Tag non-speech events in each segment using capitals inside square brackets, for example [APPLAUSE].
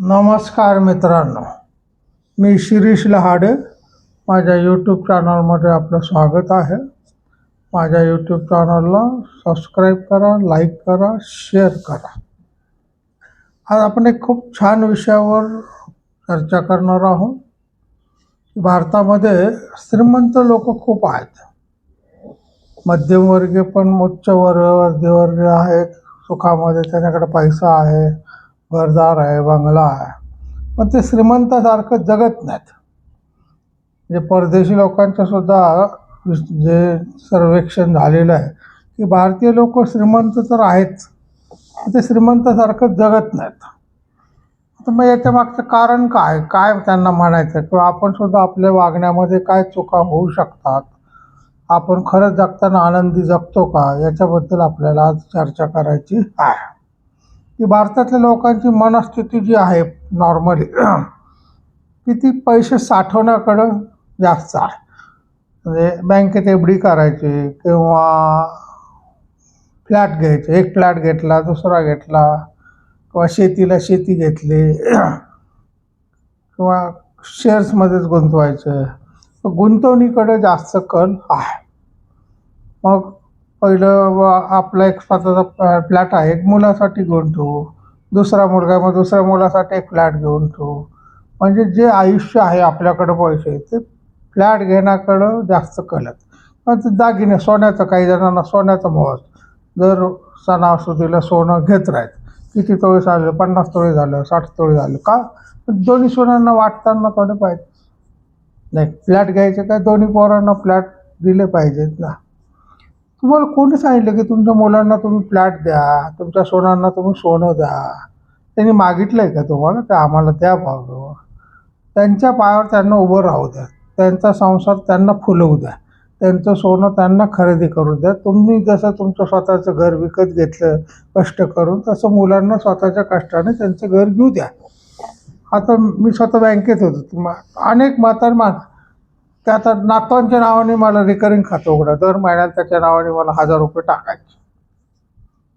नमस्कार मित्रांनो. मी शिरीष लहाडे. माझ्या यूट्यूब चॅनलमध्ये आपलं स्वागत आहे. माझ्या यूट्यूब चॅनलला सबस्क्राईब करा लाईक करा शेअर करा. आज आपण एक खूप छान विषयावर चर्चा करणार आहोत. भारतामध्ये श्रीमंत लोक खूप आहेत. मध्यमवर्गीय पण उच्च वर्ग मध्यमवर्गीय आहेत. सुखामध्ये त्याच्याकडे पैसा आहे. घरदार आहे बंगला आहे. पण ते श्रीमंतासारखं जगत नाहीत. म्हणजे परदेशी लोकांचं सुद्धा जे सर्वेक्षण झालेलं आहे की भारतीय लोक श्रीमंत तर आहेच ते श्रीमंतासारखं जगत नाहीत. तर मग याच्या मागचं कारण काय? काय त्यांना म्हणायचं? किंवा आपण सुद्धा आपल्या वागण्यामध्ये काय चुका होऊ शकतात? आपण खरंच जगताना आनंदी जगतो का? याच्याबद्दल आपल्याला आज चर्चा करायची आहे. की भारतातल्या लोकांची मनस्थिती जी आहे नॉर्मली [CLEARS THROAT] की ती पैसे साठवण्याकडं जास्त आहे. म्हणजे बँकेत एफ डी करायची किंवा फ्लॅट घ्यायचे. एक फ्लॅट घेतला दुसरा घेतला किंवा शेतीला शेती घेतली [CLEARS THROAT] किंवा शेअर्समध्येच गुंतवायचं. गुंतवणीकडे जास्त कल आहे. मग पहिलं व आपला एक स्वतःचा फ्लॅट आहे एक मुलासाठी घेऊन ठेवू. दुसरा मुलगा मग दुसऱ्या मुलासाठी एक फ्लॅट घेऊन ठेवू. म्हणजे जे आयुष्य आहे आपल्याकडं पैसे ते फ्लॅट घेण्याकडं जास्त कलत. पण ते दागिने सोन्याचं काही जणांना सोन्याचं मोह असतो. जर सणासुदीला सोनं घेत राहत. किती तोळे झालं पन्नास तोळे झालं साठ तोळे झालं का? दोन्ही सोन्यांना वाटताना थोडे पाहिजे. नाही फ्लॅट घ्यायचे काय? दोन्ही पोरांना फ्लॅट दिले पाहिजेत ना. तुम्हाला कोणी सांगितलं की तुमच्या मुलांना तुम्ही फ्लॅट द्या तुमच्या सोनांना तुम्ही सोनं द्या? त्यांनी मागितलं आहे का तुम्हाला? ते आम्हाला द्या भाऊ त्यांच्या पायावर त्यांना उभं राहू द्या. त्यांचा संसार त्यांना फुलवू द्या. त्यांचं सोनं त्यांना खरेदी करू द्या. तुम्ही जसं तुमचं स्वतःचं घर विकत घेतलं कष्ट करून तसं मुलांना स्वतःच्या कष्टाने त्यांचं घर घेऊ द्या. आता मी स्वतः बँकेत होतो. तुम्हाला अनेक म्हातार मान त्या आता नातवांच्या नावाने मला रिकरिंग खातं उघडा. दर महिन्यात त्याच्या नावाने मला हजार रुपये टाकायचे.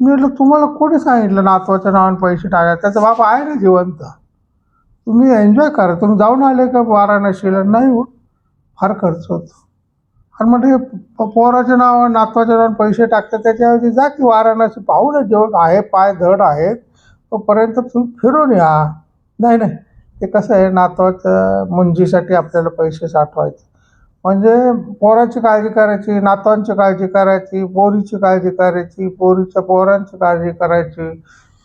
मी म्हटलं तुम्हाला कोणी सांगितलं नातवाच्या नावाने पैसे टाकायचे? त्याचा बाप आहे ना जिवंत. तुम्ही एन्जॉय करा. तुम्ही जाऊन आले का वाराणसीला? नाही हो. फार खर्च होतो. आणि म्हणजे प- पोराच्या नावावर नातवाच्या नावाने पैसे टाकतात त्याच्याऐवजी जा की वाराणसी पाहू ना जेवण आहे पाय धड आहेत. तोपर्यंत तुम्ही फिरून या. नाही नाही. ते कसं आहे नातवाच्या मुंजीसाठी आपल्याला पैसे साठवायचे. म्हणजे पोराची काळजी करायची नातवांची काळजी करायची पोरीची काळजी करायची पोरीच्या पोरांची काळजी करायची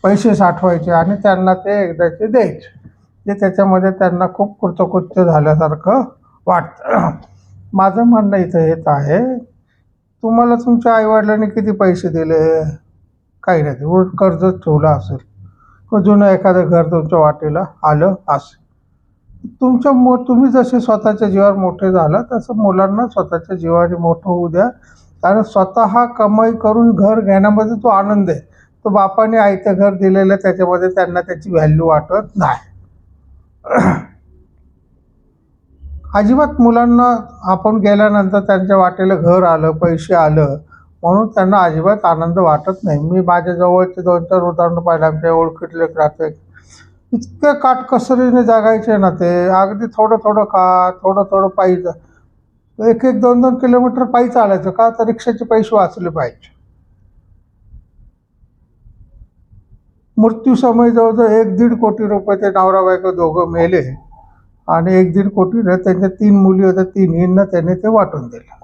पैसे साठवायचे आणि त्यांना ते एकदाचे द्यायचे. जे त्याच्यामध्ये त्यांना खूप कृतकृत्य झाल्यासारखं वाटतं. [CLEARS THROAT] माझं म्हणणं इथं हेच आहे तुम्हाला तुमच्या आईवडिलांनी किती पैसे दिले? काही नाही उलट कर्जच ठेवलं असेल. व जुनं एखादं घर तुमच्या वाटेला आलं असेल. तुमच्या मो तुम्ही जसे स्वतःच्या जीवावर मोठे झाला तसं मुलांना स्वतःच्या जीवाने मोठं होऊ द्या. कारण स्वतः कमाई करून घर घेण्यामध्ये तो आनंद आहे. तो बापाने आयतं घर दिलेलं त्याच्यामध्ये त्यांना त्याची व्हॅल्यू वाटत नाही. [CLEARS THROAT] अजिबात मुलांना आपण गेल्यानंतर त्यांच्या वाटेला घर आलं पैसे आलं म्हणून त्यांना अजिबात आनंद वाटत नाही. मी माझ्या जवळचे दोन चार उदाहरणं पाहिलं आमच्या ओळखीतले एक राहते इतके काटकसरीने जगायचे ना ते. अगदी थोडं थोडं का थोडं थोडं पायी जा. एक एक दोन दोन किलोमीटर पायी चालायचं. का तर रिक्षाचे पैसे वाचले पाहिजे. मृत्यूसमय जवळजवळ एक दीड कोटी रुपये ते नवरा बायको दोघं मेले. आणि एक दीड कोटी त्यांच्या तीन मुली होत्या तिन्हींना त्यांनी ते वाटून दिलं.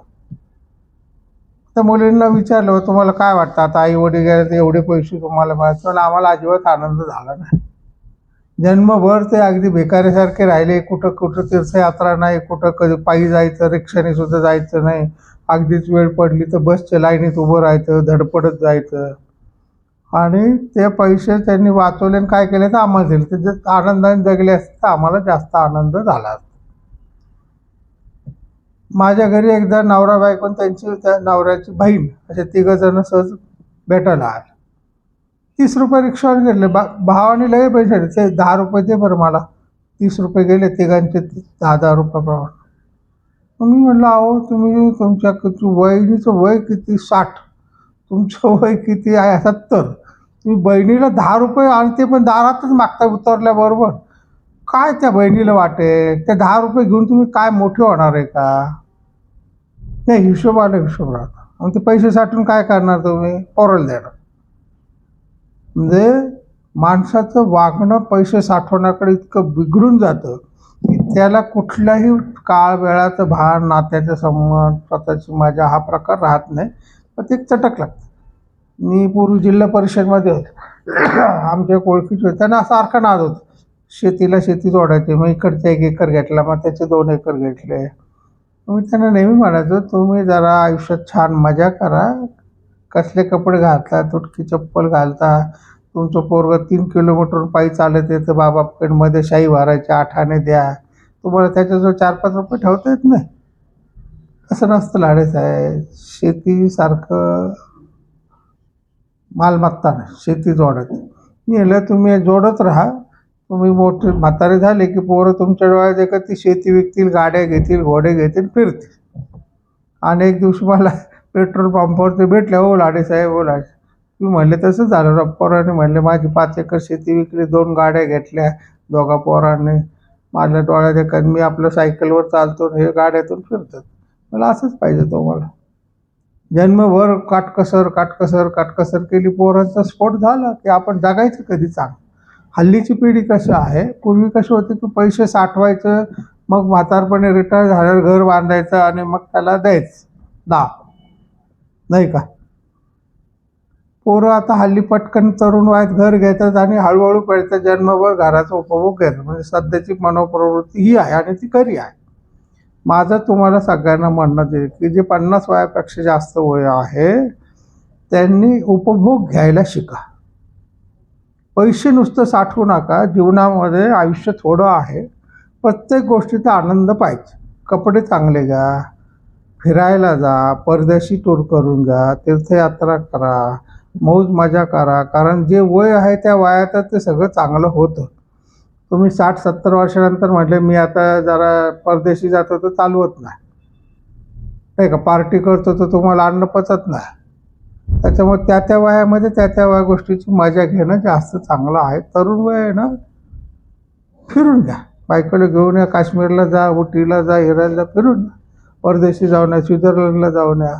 त्या मुलींना विचारलं तुम्हाला काय वाटतं? आता आई वडील गेले तर एवढे पैसे तुम्हाला मिळाले पण आम्हाला अजिबात आनंद झाला नाही. जन्मभर ते अगदी भिकाऱ्यासारखे राहिले. कुठं कुठं तीर्थयात्रा नाही कुठं कधी पायी जायचं रिक्षाने सुद्धा जायचं नाही. अगदीच वेळ पडली तर बसच्या लाईनीत उभं राहायचं धडपडत जायचं. आणि ते पैसे त्यांनी वाचवले आणि काय केले तर आम्हाला दिले. ते जर आनंदाने जगले असते तर आम्हाला जास्त आनंद झाला माझ्या घरी एकदा नवरा बायकोन त्यांची त्या नवऱ्याची बहीण असे तिघं जण सहज भेटायला आले तीस रुपये रिक्षावर गेले. बा भावाने लय पैसे ते दहा रुपये दे बरं मला. तीस रुपये गेले तिघांचे. दहा दहा रुपयाप्रमाणे मग मी म्हटलं अहो तुम्ही तुमच्या किती वहिनीचं वय किती? साठ. तुमचं वय किती आहे? सत्तर. तुम्ही बहिणीला दहा रुपये आणि ते पण दारातच मागता उतरल्याबरोबर. काय त्या बहिणीला वाटेल ते दहा रुपये घेऊन तुम्ही काय मोठे होणार आहे का? नाही हिशोब आला हिशोब राहता. आणि ते पैसे साठून काय करणार तुम्ही? पोरल देणार म्हणजे माणसाचं वागणं पैसे साठवण्याकडे इतकं बिघडून जातं की त्याला कुठल्याही काळ वेळाचं भान नात्याचं संबंध स्वतःची माझ्या हा प्रकार राहत नाही. पण ते चटक लागतं. मी पूर्वी जिल्हा परिषदमध्ये आमच्या ओळखीचे होते. त्यांना सारखा नाद होतं. शेतीला शेती जोडायची. मग इकडचा एक एकर घेतला मग त्याचे दोन एकर घेतले. मी त्यांना नेहमी म्हणायचो तुम्ही जरा आयुष्यात छान मजा करा. कसले कपडे घालता तुटकी चप्पल घालता तुमचं पोरगं तीन किलोमीटर पायी चालत येतं बाबा मध्ये शाई भरायची आठाने द्या. तुम्हाला त्याच्याजवळ चार पाच रुपये ठेवता येत नाही. असं नसतं लाडेच आहे शेतीसारखं मालमत्ता नाही शेती जोडत. नेलं तुम्ही जोडत राहा. तुम्ही मोठे म्हातारे झाले की पोरं तुमच्या डोळ्यात एका ती शेती विकतील गाड्या घेतील घोडे घेतील फिरतील. आणि एक दिवशी मला पेट्रोल पंपावर ते भेटले हो लाडे साहेब हो लाडे मी म्हणले तसं झालं राव पोराने. म्हणले माझी पाच एकर शेती विकली दोन गाड्या घेतल्या दोघा पोरांनी. माझ्या डोळ्यात एका मी आपलं सायकलवर चालतो आणि हे गाड्यातून फिरतात. मला असंच पाहिजे तो मला. जन्मभर काटकसर काटकसर काटकसर केली पोरांचा स्फोट झाला की आपण जगायचं कधी चांग हल्लीची पिढी कशी आहे? पूर्वी कशी होती की पैसे साठवायचं मग म्हातारपणे रिटायर झाल्यावर घर बांधायचं आणि मग त्याला द्यायचं. दहा नाही का? पोरं आता हल्ली पटकन तरुण वयात घर घेतात आणि हळूहळू कळतं जन्मभर घराचा उपभोग घेतात. म्हणजे सध्याची मनोप्रवृत्ती ही आहे आणि ती खरी आहे. माझं तुम्हाला सगळ्यांना म्हणणं ते की जे पन्नास वयापेक्षा जास्त वय आहे त्यांनी उपभोग घ्यायला शिका. पैसे नुसतं साठवू नका. जीवनामध्ये आयुष्य थोडं आहे. प्रत्येक गोष्टीचा आनंद पाहिजे. कपडे चांगले घ्या. फिरायला जा परदेशी टूर करून जा तीर्थयात्रा करा मौज मजा करा. कारण जे वय आहे त्या वयातच ते सगळं चांगलं होतं. तुम्ही साठ सत्तर वर्षानंतर म्हटले मी आता जरा परदेशी जातो तर चालवत नाही. नाही का पार्टी करतो तर तुम्हाला अन्न पचत नाही. त्याच्यामुळे त्या त्या वयामध्ये त्या त्या वया गोष्टीची मजा घेणं जास्त चांगलं आहे. तरुण वय आहे ना फिरून घ्या. बायकोला घेऊन या काश्मीरला जा उटीला जा हिरायला जा फिरून घ्या. परदेशी जाऊन या स्वित्झर्लंडला जाऊन या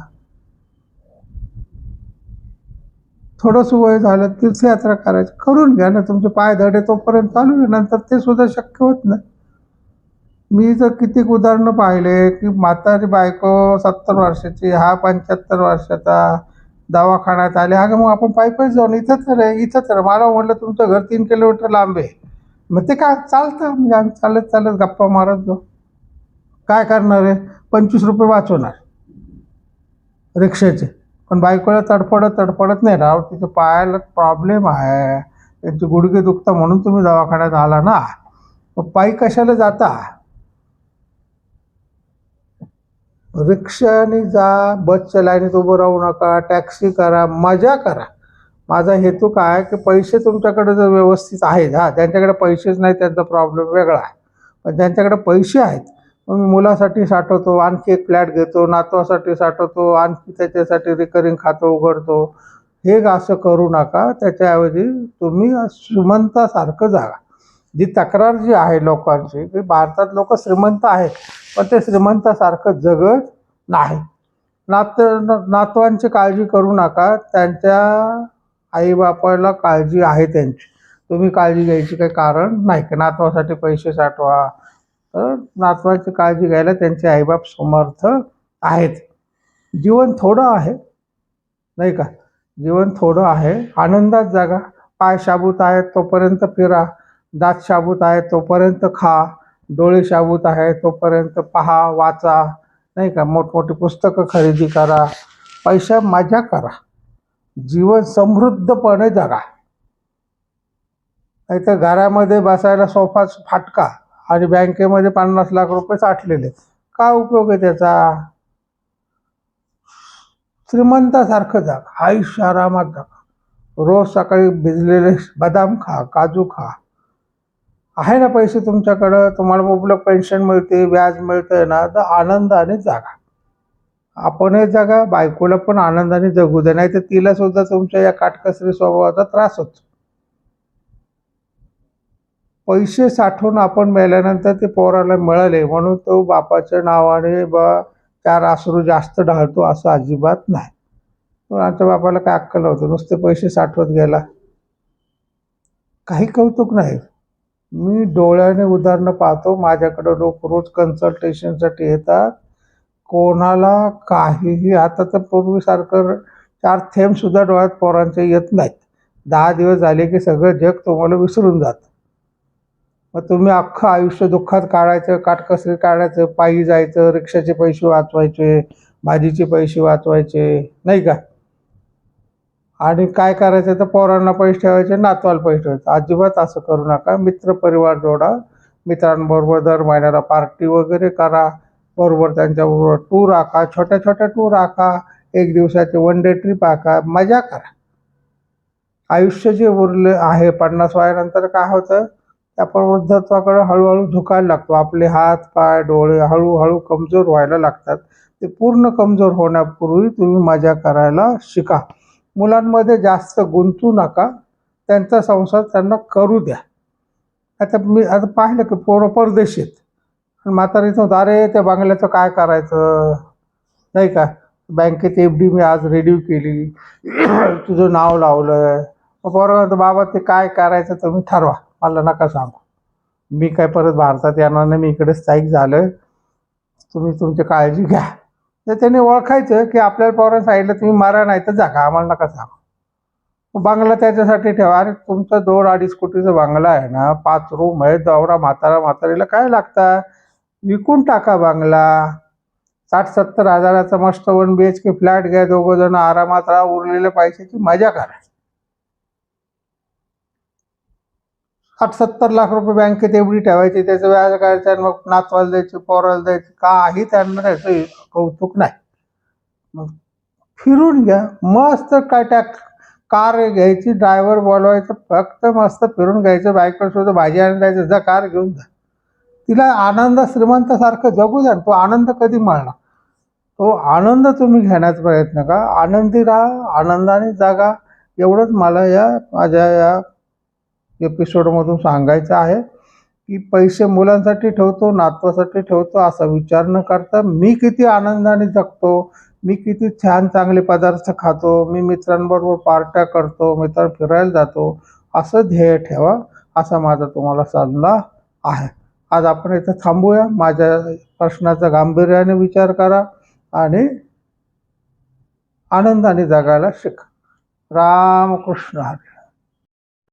थोडंसं वय झालं तीर्थयात्रा करायची. करून घ्या ना तुमचे पाय धडे तोपर्यंत चालू आहे. नंतर ते सुद्धा शक्य होत नाही. मी जर कितीक उदाहरणं पाहिले की म्हातारी बायको सत्तर वर्षाची हा पंच्याहत्तर वर्षाचा दवाखान्यात आले. अगं मग आपण पायी पायी जाऊन इथंच रे इथंच रे मला म्हटलं तुमचं घर तीन किलोमीटर लांब आहे. मग ते काय चालतं? म्हणजे आम्ही चालत चालत गप्पा मारत जाऊ. काय करणार आहे? पंचवीस रुपये वाचवणार. रिक्षाचे. पण बायकोला तडफडत तडफडत नाही राव. तिच्या पायाला प्रॉब्लेम आहे. त्यांचे गुडघे दुखता म्हणून तुम्ही दवाखान्यात आला ना. मग पायी कशाला जाता? रिक्षाने जा बसच्या लाईनीत उभं राहू नका टॅक्सी करा मजा करा. माझा हेतू काय की पैसे तुमच्याकडे जर व्यवस्थित आहेत हा ज्यांच्याकडे पैसेच नाही त्यांचा प्रॉब्लेम वेगळा आहे. पण ज्यांच्याकडे पैसे आहेत मुलासाठी साठवतो आणखी एक फ्लॅट घेतो नातवासाठी साठवतो आणखी त्याच्यासाठी रिकरिंग खातं उघडतो. हे असं करू नका. त्याच्याऐवजी तुम्ही श्रीमंतासारखं जागा. जी तक्रार जी आहे लोकांची की भारतात लोक श्रीमंत आहेत पण ते श्रीमंतासारखं जगत नाही. नात नातवांची काळजी करू नका. त्यांच्या आईबापाला काळजी आहे त्यांची. तुम्ही काळजी घ्यायची काही कारण नाही. की नातवासाठी पैसे साठवा तर नातवाची काळजी घ्यायला त्यांचे आईबाप समर्थ आहेत. जीवन थोडं आहे नाही का? जीवन थोडं आहे. आनंदात जागा. पाय शाबूत आहेत तोपर्यंत फिरा. दात शाबूत आहे तोपर्यंत खा. डोळे शाबूत आहे तोपर्यंत पहा वाचा. नाही का? मोठमोठी पुस्तकं खरेदी करा. पैशा मजा करा. जीवन समृद्धपणे जगा. नाही तर घरामध्ये बसायला सोफाच फाटका. आणि बँकेमध्ये पन्नास लाख रुपये साठलेले. काय उपयोग आहे त्याचा? श्रीमंतासारखं जाग आयुष्य आरामात जाग रोज सकाळी भिजलेले बदाम खा काजू खा. आहे ना पैसे तुमच्याकडं? तुम्हाला मुबलक पेन्शन मिळते व्याज मिळतंय ना तर आनंदाने जागा. आपणही जगा बायकोला पण आनंदाने जगू दे नाही तर तिला सुद्धा तुमच्या या काटकसरी स्वभावाचा त्रास होतो. पैसे साठवून आपण मेल्यानंतर ते पोराला मिळाले. म्हणून तो बापाच्या नावाने बा चार आसरू जास्त ढाळतो असं अजिबात नाही. पण आमच्या बापाला काय अक्कल होतं नुसते पैसे साठवत गेला. काही कौतुक नाही. मी डोळ्याने उदाहरणं पाहतो. माझ्याकडं लोक रोज कन्सल्टेशनसाठी येतात. कोणाला काहीही आता तर पूर्वीसारखं चार थेंबसुद्धा डोळ्यात पोरांचे येत नाहीत. दहा दिवस झाले की सगळं जग तुम्हाला विसरून जातं. मग तुम्ही अख्खं आयुष्य दुःखात काढायचं काटकसरी काढायचं पायी जायचं रिक्षाचे पैसे वाचवायचे भाजीचे पैसे वाचवायचे नाही का? आणि काय करायचं तर पोरांना पैसे ठेवायचे नातवाला पैसे ठेवायचे. अजिबात असं करू नका. मित्र परिवार जोडा. मित्रांबरोबर दर महिन्याला पार्टी वगैरे करा. बरोबर त्यांच्याबरोबर टूर आखा छोट्या छोट्या टूर आखा एक दिवसाचे वन डे ट्रिप आखा मजा करा. आयुष्य जे उरले आहे पन्नास वयानंतर काय होतं? आपण वृद्धत्वाकडे हळूहळू झुकायला लागतो. आपले हात पाय डोळे हळूहळू कमजोर व्हायला लागतात. ते पूर्ण कमजोर होण्यापूर्वी तुम्ही मजा करायला शिका. मुलांमध्ये जास्त गुंतू नका. त्यांचा संसार त्यांना करू द्या. आता मी आता पाहिलं की पोरं परदेशीत आणि म्हातारीचं होतं अरे त्या बंगल्याचं काय करायचं? नाही का? बँकेत एफ डी मी आज रेड्यू केली. तुझं नाव लावलं मग पोरं बाबा ते काय करायचं तुम्ही ठरवा. मला नका सांगू. मी काय परत भारतात येणार नाही मी इकडे स्थायिक झालं तुम्ही तुमची काळजी घ्या. तर त्यांनी ओळखायचं की आपल्याला पोरांना सांगितलं तुम्ही मारा नाही तर जागा आम्हाला नका सांगू. बंगला त्याच्यासाठी ठेवा. अरे तुमचा दोन अडीच कोटीचा बंगला आहे ना पाच रूम आहे दौरा म्हातारा म्हातारीला काय लागतं? विकून टाका बंगला. साठ सत्तर हजाराचा मस्त one B H K flat घ्या दोघं जण आरामात राहा उरलेल्या पैशाची मजा करा. साठ सत्तर लाख रुपये बँकेत एवढी ठेवायची त्याचं व्याज करायचं आणि मग नातवाला द्यायचं पोराला द्यायचं काही त्यांना त्याचं कौतुक नाही. मग फिरून घ्या. मस्त काय त्या कार घ्यायची ड्रायव्हर बोलवायचं फक्त मस्त फिरून घ्यायचं बाईकवर सुद्धा भाजी आणून द्यायचं जा कार घेऊन जा. तिला आनंद श्रीमंतासारखं जगू द्या तो आनंद कधी मिळणार? तो आनंद तुम्ही घेण्याचा प्रयत्न करा. आनंदी राहा आनंदाने जागा. एवढंच मला या माझ्या या एपिसोडमधून सांगायचं आहे की पैसे मुलांसाठी ठेवतो नातवासाठी ठेवतो असा विचार न करता मी किती आनंदाने जगतो मी किती छान चांगले पदार्थ खातो मी मित्रांबरोबर पार्ट्या करतो मित्र फिरायला जातो असं ध्येय ठेवा असा माझा तुम्हाला सल्ला आहे. आज आपण इथं थांबूया. माझ्या प्रश्नाचा गांभीर्याने विचार करा आणि आनंदाने जगायला शिका. रामकृष्ण हरी.